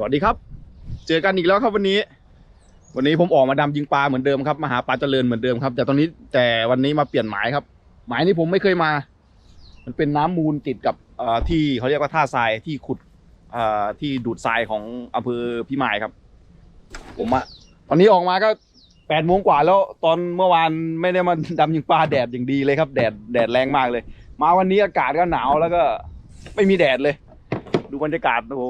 สวัสดีครับ เจอกันอีกแล้วครับวันนี้ วันนี้ผมออกมาดำยิงปลาเหมือนเดิมครับมาหาปลาเจริญเหมือนเดิมครับ แต่ตอนนี้แต่วันนี้มาเปลี่ยนหมายครับ หมายนี้ผมไม่เคยมา มันเป็นน้ำมูลติดกับที่เขาเรียกว่าท่าทรายที่ขุดที่ดูดทรายของอำเภอพิมายครับ ผมอะตอนนี้ออกมาก็แปดโมงกว่าแล้วตอนเมื่อวานไม่ได้มาดำยิงปลาแดดอย่างดีเลยครับ แดดแดดแรงมากเลย มาวันนี้อากาศก็หนาวแล้วก็ไม่มีแดดเลย ดูบรรยากาศโอ้โห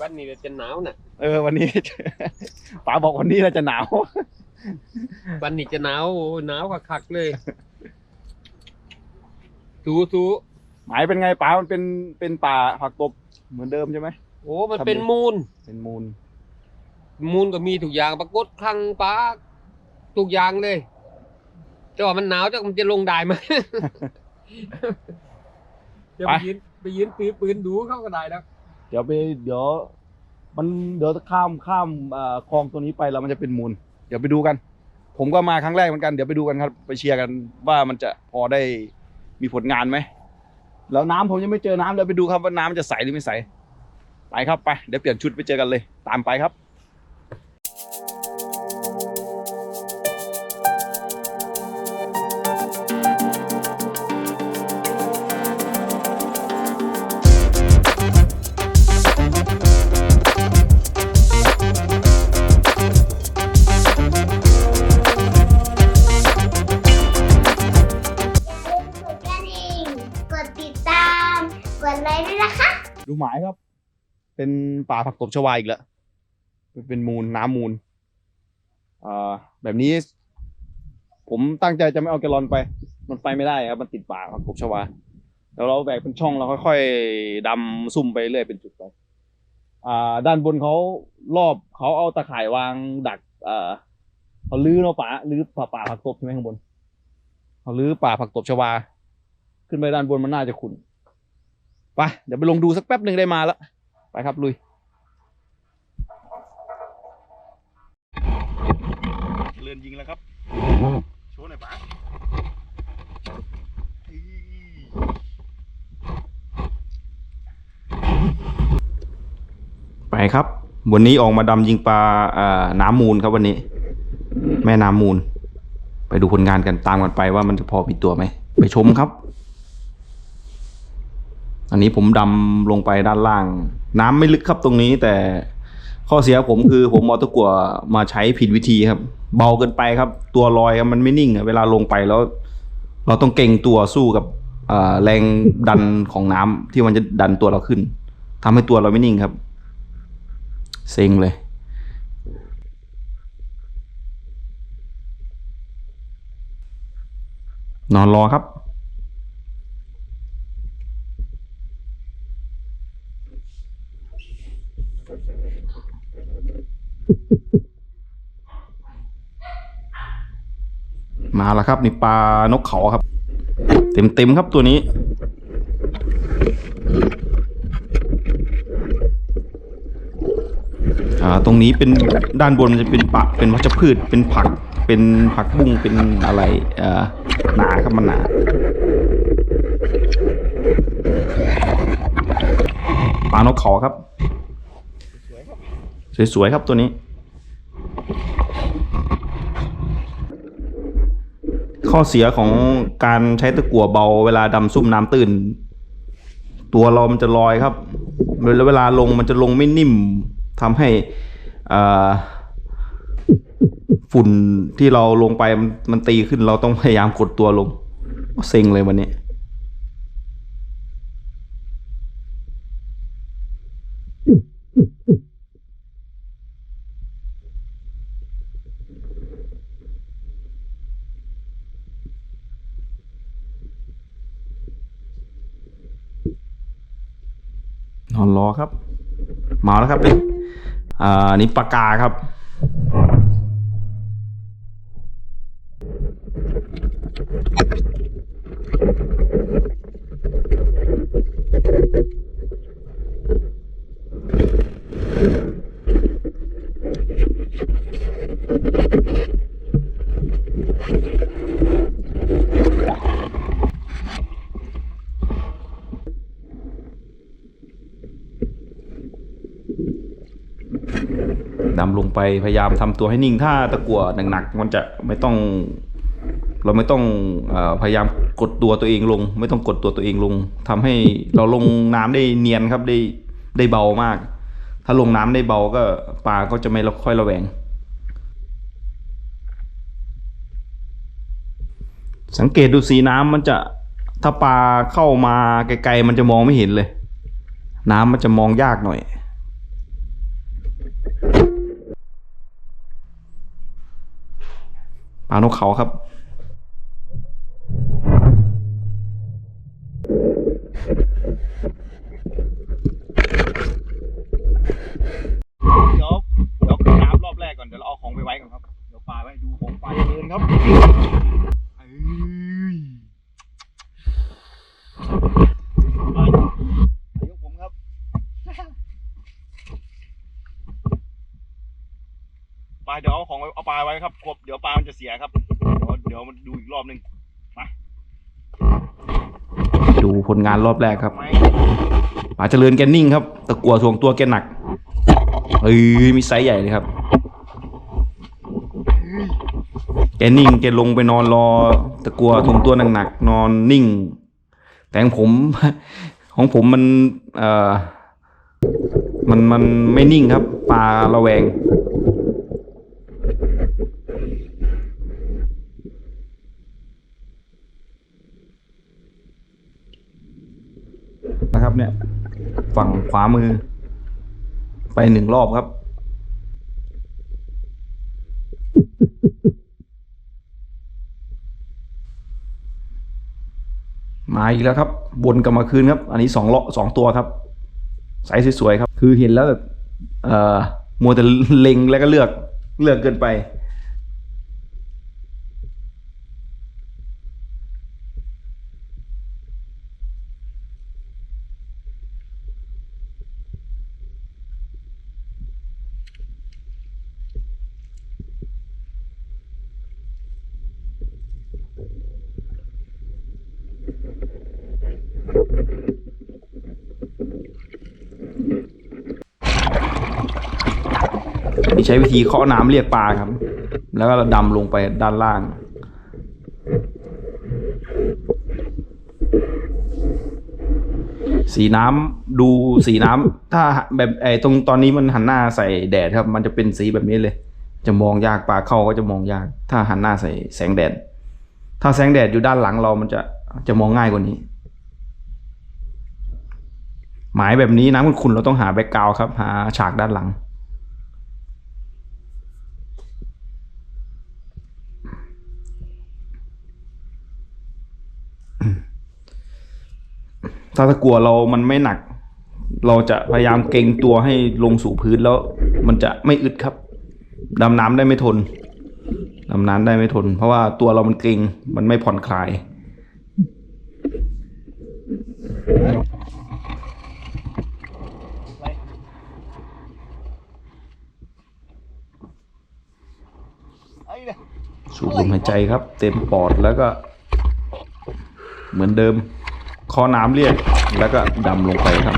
วันนี้จะหนาวน่ะ เออ วันนี้ ป๋าบอกวันนี้เราจะหนาว วันนี้จะหนาวโอ้หนาวคักๆเลยสูสูหมายเป็นไงป๋ามันเป็นเป็นป่าผักตบเหมือนเดิมใช่ไหมโอ้มันครับเป็นมูล เป็นมูล มูลก็มีทุกอย่างปรากฏคลังปลาทุกอย่างเลยแต่ว่ามันหนาวแต่มันจะลงได้ไหมเดี๋ยวไปยืนไปยืนปืนปืนดูเขาก็ได้แล้ว เดี๋ยวไปเดี๋ยว มันเดี๋ยวข้ามข้ามเอ่อคลองตัวนี้ไปแล้วมันจะเป็นมูล เดี๋ยวไปดูกัน ผมก็มาครั้งแรกเหมือนกันเดี๋ยวไปดูกันครับ ไปเชียร์กันว่ามันจะพอได้มีผลงานไหมแล้วน้ำผมยังไม่เจอน้ำเดี๋ยวไปดูครับว่าน้ำมันจะใสหรือไม่ใสไปครับไปเดี๋ยวเปลี่ยนชุดไปเจอกันเลย ตามไปครับ ดไลค์ด้วยนะคะ ดูหมายครับ เป็นป่าผักตบชวาอีกแล้ว เป็นมูลน้ำมูลอ่าแบบนี้ ผมตั้งใจจะไม่เอาแกลลอนไป มันไปไม่ได้ครับ มันติดป่าผักตบชวาแล้วเราแบกเป็นช่องเราค่อยๆดำซุ่มไปเรื่อยเป็นจุดไปอ่า ด้านบนเขารอบเขาเอาตะข่ายวางดักอ่าเขาลื้อเนาะป่าลื้อป่าป่าผักตบใช่ไหมข้างบนเขาลื้อป่าผักตบชวา ขึ้นไปด้านบนมันน่าจะขุ่น ไปเดี๋ยวไปลงดูสักแป๊บหนึ่งได้มาแล้วไปครับลุยเลื่อนยิงแล้วครับโชว์หน่อยป๋าไปครับ วันนี้ออกมาดำยิงปลาอ่าน้ำมูลครับวันนี้ แม่น้ำมูล ไปดูผลงานกันตามกันไปว่ามันจะพอมีตัวไหม ไปชมครับ อันนี้ผมดำลงไปด้านล่าง น้ำไม่ลึกครับตรงนี้ แต่ข้อเสียผมคือผมเอาตะกั่วมาใช้ผิดวิธีครับ เบาเกินไปครับ ตัวลอยครับมันไม่นิ่งเวลาลงไปแล้ว เราต้องเก่งตัวสู้กับแรงดันของน้ำที่มันจะดันตัวเราขึ้นทำให้ตัวเราไม่นิ่งครับ เซ็งเลยนอนรอครับ มาแล้วครับ นี่ปลานกเขาครับ เต็มเต็มครับตัวนี้ อ่าตรงนี้เป็นด้านบนมันจะเป็นปะเป็นวัชพืชเป็นผัก เป็นผักบุ้งเป็นอะไรเอ่อหนาครับมันหนาปลานกเขาครับ สวยๆครับตัวนี้ ข้อเสียของการใช้ตะกั่วเบาเวลาดำซุ่มน้ำตื้น ตัวเรามันจะลอยครับแล้วเวลาลงมันจะลงไม่นิ่มทำให้ฝุ่นที่เราลงไปมันตีขึ้นเราต้องพยายามกดตัวลงเซ็งเลยวันนี้ แล้วครับนี่อ่านี่ปากกาครับำลงไปพยายามทำตัวให้นิ่งถ้าตะกั่วหนักๆมันจะไม่ต้อง เราไม่ต้องอพยายามกดตัวตัวเองลง ไม่ต้องกดตัวตัวเองลงทำให้เราลงน้ำได้เนียนครับได้ได้เบามาก ถ้าลงน้ำได้เบาก็ปลาก็จะไม่ค่อยระแวง สังเกตดูสีน้ำมันจะถ้าปลาเข้ามาไกลๆมันจะมองไม่เห็นเลย น้ำมันจะมองยากหน่อย ปลานกเขาครับ เดี๋ยวเดี๋ยวขึ้นน้ำรอบแรกก่อน เดี๋ยวเราเอาของไปไว้ก่อนครับ เดี๋ยวปลาไว้ดูของปลาเดินครับเอ้ยไปไปยกผมครับ ปลาเดี๋ยวเอาของไว้เอาปลาไว้ครับกบเดี๋ยวปลามันจะเสียครับ เดี๋ยวเดี๋ยวมันดูอีกรอบหนึ่งมาดูผลงานรอบแรกครับปลาเจริญแกนิ่งครับ ตะกัวทวงตัวแกหนักเฮ้ยมีไซส์ใหญ่เลยครับ แกนิ่งแกลงไปนอนรอ ตะกัวทวงตัวหนักๆนอนนิ่ง แต่ของผม ของผมมันเอ่อมันมันไม่นิ่งครับ ปลาระแวง นะครับเนี่ย ฝั่งขวามือ ไปหนึ่งรอบครับ มาอีกแล้วครับ บนกลับมาคืนครับ อันนี้สองเลาะสองตัวครับไซส์สวยๆครับ คือเห็นแล้วแบบเอ่อมัวแต่เล็งแล้วก็เลือกเลือกเกินไป นี่ใช้วิธีเคาะน้ำเรียกปลาครับ แล้วก็ดำลงไปด้านล่าง สีน้ำดูสีน้ำถ้าแบบไอ้ตรงตอนนี้มันหันหน้าใส่แดดครับ มันจะเป็นสีแบบนี้เลย จะมองยากปลาเข้าก็จะมองยาก ถ้าหันหน้าใส่แสงแดด ถ้าแสงแดดอยู่ด้านหลังเรามันจะจะมองง่ายกว่านี้หมายแบบนี้น้ำขุ่นๆเราต้องหาแบ็กกราวครับ หาฉากด้านหลัง ถ้าตะกัวเรามันไม่หนัก เราจะพยายามเกรงตัวให้ลงสู่พื้นแล้วมันจะไม่อึดครับ ดำน้ำได้ไม่ทน ดำน้ำได้ไม่ทน เพราะว่าตัวเรามันเกรงมันไม่ผ่อนคลายสูดลมหายใจครับ เต็มปอดแล้วก็ เหมือนเดิม อน้ำเรียก แล้วก็ดำลงไปครับ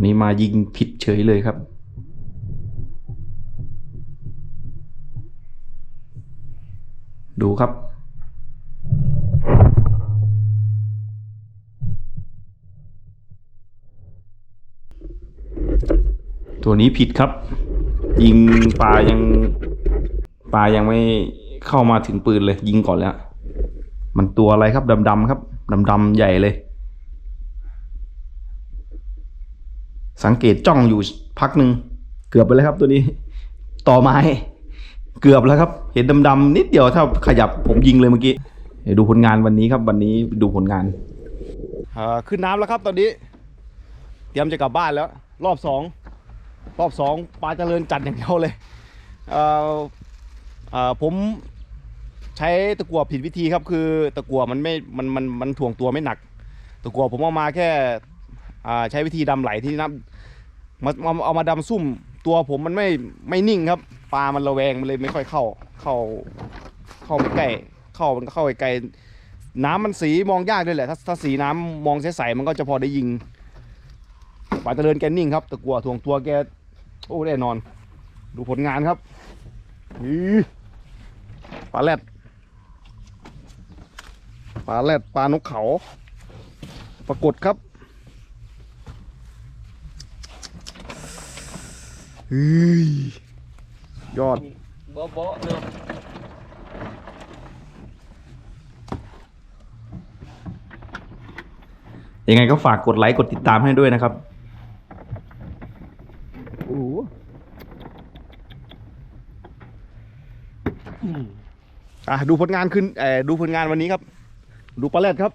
นนี้มายิงผิดเฉยเลยครับ ดูครับ ตัวนี้ผิดครับ ยิงปลายังปลายังไม่เข้ามาถึงปืนเลย ยิงก่อนแล้ว มันตัวอะไรครับดำๆครับดำๆใหญ่เลย สังเกตจ้องอยู่พักหนึ่งเกือบไปแล้วครับตัวนี้ต่อไม้ เกือบแล้วครับ เห็นดำๆนิดเดียวถ้าขยับผมยิงเลยเมื่อกี้เดี๋ยวดูผลงานวันนี้ครับ วันนี้ดูผลงานขึ้นน้ำแล้วครับตอนนี้ เตรียมจะกลับบ้านแล้ว รอบสองรอบสองปลาเจริญจัดอย่างเดียวเลยเอ่อเอ่อผมใช้ตะกั่วผิดวิธีครับ คือตะกั่วมันไม่มันมันมันถ่วงตัวไม่หนัก ตะกั่วผมเอามาแค่อ่า ใช้วิธีดำไหลที่น้ำมาเอามาดำซุ่มตัวผมมันไม่ไม่นิ่งครับปลามันระแวงมันเลยไม่ค่อยเข้าเข้าเข้าไม่ใกล้เข้ามันก็เข้าไปไกลน้ำมันสีมองยากด้วยแหละถ้าถ้าสีน้ำมองใสๆมันก็จะพอได้ยิงป่าเจริญแกนิ่งครับตะกัวถ่วงตัวแกโอ้แน่นอน ดูผลงานครับอีปลาแรดปลาแรดปลานกเขา ปรากฏครับ เฮ้ยยอดเบาๆเนาะยังไงก็ฝากกดไลค์กดติดตามให้ด้วยนะครับโอ้อะดูผลงานขึ้นเอ่อดูผลงานวันนี้ครับ ดูปลาแรดครับ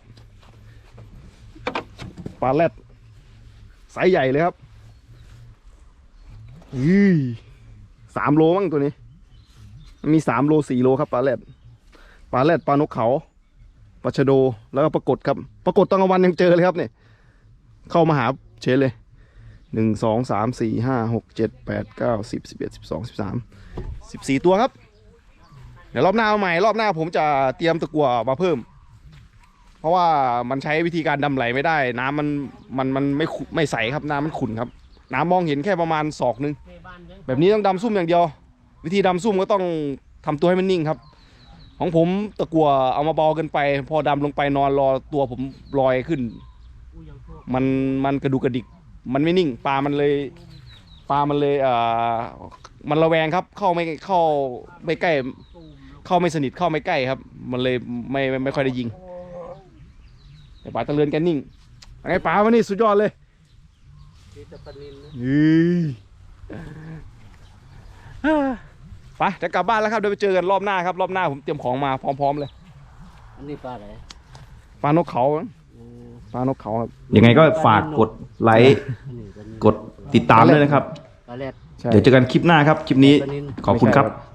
ปลาแรดไซส์ใหญ่เลยครับ อือสามโลมั้งตัวนี้ มีสามโลสี่โลครับปลาแรดปลาแรดปลานกเขาปลาชะโดแล้วก็ปรากฏครับ ปรากฏตอนกลางวันยังเจอเลยครับเนี่ยเข้ามาหาเชนเลยหนึ่งสองสามสี่ห้าหกเจ็ดแปดเก้าสิบสิบเอ็ดสิบสองสิบสามสิบสี่ตัวครับ เดี๋ยวรอบหน้าเอาใหม่รอบหน้าผมจะเตรียมตะกั่วมาเพิ่ม เพราะว่ามันใช้วิธีการดำไหลไม่ได้ น้ำมันมันมันไม่ไม่ใสครับน้ำมันขุ่นครับ น้ำมองเห็นแค่ประมาณศอกหนึงแบบนี้ต้องดำซุ่มอย่างเดียว วิธีดำซุ่มก็ต้องทำตัวให้มันนิ่งครับ ของผมตะกัวเอามาเบาเกินไป พอดำลงไปนอนรอตัวผมลอยขึ้น มันมันกระดูกกระดิก มันไม่นิ่งปลามันเลยปลามันเลยเอ่อมันระแวงครับ เข้าไม่เข้าไม่ใกล้ เข้าไม่สนิทเข้าไม่ใกล้ครับ มันเลยไม่ไม่ไม่ค่อยได้ยิงแต่ปลาตะเลือนแกนิ่งไงปลาวันนี้สุดยอดเลยมี แต่ปลานิลนะไปจะกลับบ้านแล้วครับเดี๋ยวไปเจอกันรอบหน้าครับรอบหน้าผมเตรียมของมาพร้อมๆเลยอันนี้ปลาอะไรปลานกเขามั้งอืมปลานกเขาครับยังไงก็ฝากกดไลค์อันนี้ปลานิลกดติดตามด้วยนะครับ ปลาแรดเดี๋ยวเจอกันคลิปหน้าครับ คลิปนี้ปลานิลขอบคุณครับป